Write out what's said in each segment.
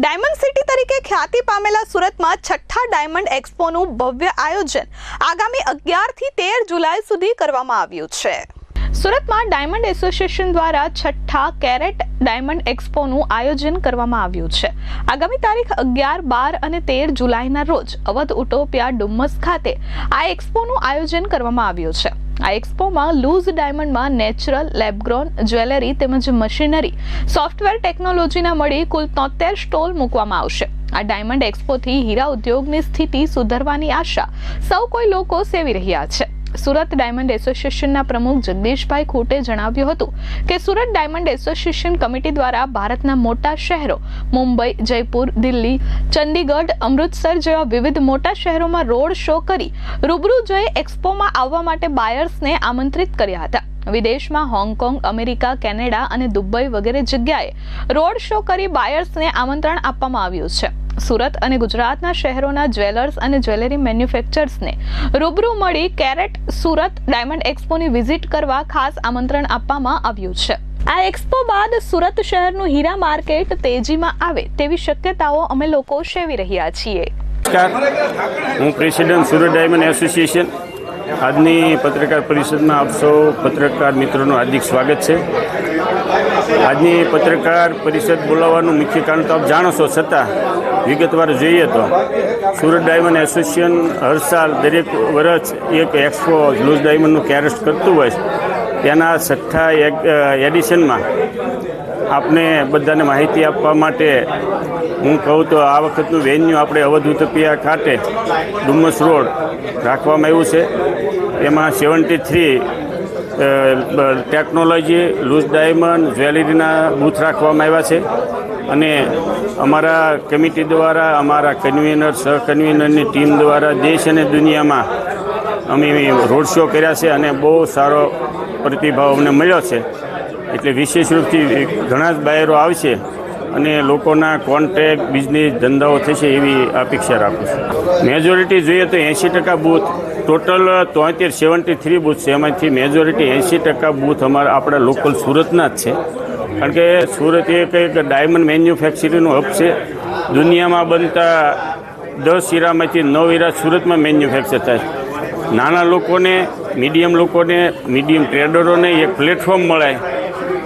Diamond city તરીકે ખ્યાતિ પામેલા સુરતમાં છઠ્ઠા ડાયમંડ એક્સપોનું ભવ્ય આયોજન આગામી અગિયારથી તેર જુલાઈ સુધી કરવામાં આવ્યું છે. સુરતમાં ડાયમંડ એસોસિએશન દ્વારા છઠ્ઠા કેરેટ ડાયમંડ એક્સપોનું આયોજન કરવામાં આવ્યું છે. આગામી તારીખ અગિયાર, બાર અને તેર જુલાઈના રોજ અવધ ઉટોપિયા ડુમ્મસ ખાતે આ એક્સપોનું આયોજન કરવામાં આવ્યું છે. આ એક્સપોમાં લૂઝ ડાયમંડમાં નેચરલ લેબગ્રોન જ્વેલરી તેમજ મશીનરી સોફ્ટવેર ટેકનોલોજીના મળી કુલ તોતેર સ્ટોલ મૂકવામાં આવશે. આ ડાયમંડ એક્સપોથી હીરા ઉદ્યોગની સ્થિતિ સુધરવાની આશા સૌ કોઈ લોકો સેવી રહ્યા છે. સુરત ડાયમંડ એસોસિએશનના પ્રમુખ જગદીશભાઈ ખૂટે જણાવ્યું હતું કે સુરત ડાયમંડ એસોસિએશન કમિટી દ્વારા ભારતના મોટા શહેરો મુંબઈ, જયપુર, દિલ્હી, ચંદીગઢ, અમૃતસર જેવા વિવિધ મોટા શહેરોમાં રોડ શો કરી રૂબરૂ જઈ એક્સપોમાં આવવા માટે બાયર્સને આમંત્રિત કર્યા હતા. વિદેશમાં હોંગકોંગ, અમેરિકા, કેનેડા અને દુબઈ વગેરે જગ્યાએ રોડ શો કરી બાયર્સને આમંત્રણ આપવામાં આવ્યું છે. સુરત અને ગુજરાતના શહેરોના જ્વેલર્સ અને જ્વેલરી મેન્યુફેક્ચર્સને રૂબરૂ મળી કેરેટ સુરત ડાયમંડ એક્સપોની વિઝિટ કરવા ખાસ આમંત્રણ આપવામાં આવ્યું છે. આ એક્સપો બાદ સુરત શહેરનું હીરા માર્કેટ તેજીમાં આવે તેવી શક્યતાઓ અમે લોકો સેવી રહ્યા છીએ. હું પ્રેસિડેન્ટ સુરત ડાયમંડ એસોસિએશન આજની પત્રકાર પરિષદમાં આપ સૌ પત્રકાર મિત્રોનું હાર્દિક સ્વાગત છે આજની પત્રકાર પરિષદ બોલાવવાનું મુખ્ય કારણ તો આપ જાણો છો, છતાં વિગતવાર જોઈએ તો સુરત ડાયમંડ એસોસિએશન હર સાલ દરેક વર્ષ એક એક્સપો લૂઝ ડાયમંડનું કેરેસ્ટ કરતું હોય છે. તેના છઠ્ઠા એડિશનમાં આપને બધાને માહિતી આપવા માટે હું કહું તો આ વખતનું વેન્યુ આપણે અવધ ઉતપિયા ખાતે ડુમ્મસ રોડ રાખવામાં આવ્યું છે. એમાં seventy three technology loose diamond જ્વેલરીના booth રાખવામાં આવ્યા છે. અને અમારા કમિટી દ્વારા, અમારા કન્વીનર સહ કન્વીનરની ટીમ દ્વારા દેશ અને દુનિયામાં અમે રોડ શો કર્યા છે અને બહુ સારો પ્રતિભાવ અમને મળ્યો છે. એટલે વિશેષ રૂપથી ઘણા જ બાયરો આવશે અને લોકોના કોન્ટ્રાક્ટ બિઝનેસ, ધંધાઓ થશે એવી અપેક્ષા રાખું છું. મેજોરિટી જોઈએ તો એંશી ટકા બૂથ, ટોટલ તોતેર, સેવન્ટી થ્રી બૂથ છે. એમાંથી મેજોરિટી એંશી ટકા બૂથ અમારા આપણા લોકલ સુરતના જ છે. કારણ કે સુરત એ કંઈક ડાયમંડ મેન્યુફેક્ચરિંગનું હબ છે. દુનિયામાં બનતા દસ હીરામાંથી નવ હીરા સુરતમાં મેન્યુફેક્ચર થાય છે. નાના લોકોને મીડિયમ લોકોને મીડિયમ ટ્રેડરોને એક પ્લેટફોર્મ મળે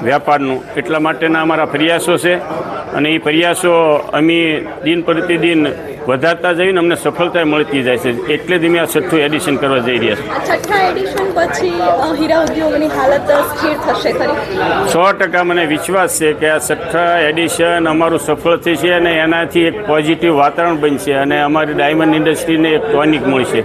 વ્યાપારનું એટલા માટેના અમારા પ્રયાસો છે. અને એ પ્રયાસો અમે દિન પ્રતિદિન વધારતા જઈને અમને સફળતા મળતી જાય છે. એટલે જ અમે આ છઠ્ઠું એડિશન કરવા જઈ રહ્યા છીએ. છઠ્ઠા એડિશન પછી હીરા ઉદ્યોગની હાલત સ્થિર થશે ખરી? સો ટકા મને વિશ્વાસ છે કે આ છઠ્ઠા એડિશન અમારું સફળ થશે અને એનાથી એક પોઝિટિવ વાતાવરણ બનશે અને અમારી ડાયમંડ ઇન્ડસ્ટ્રીને એક ટોનિક મળશે.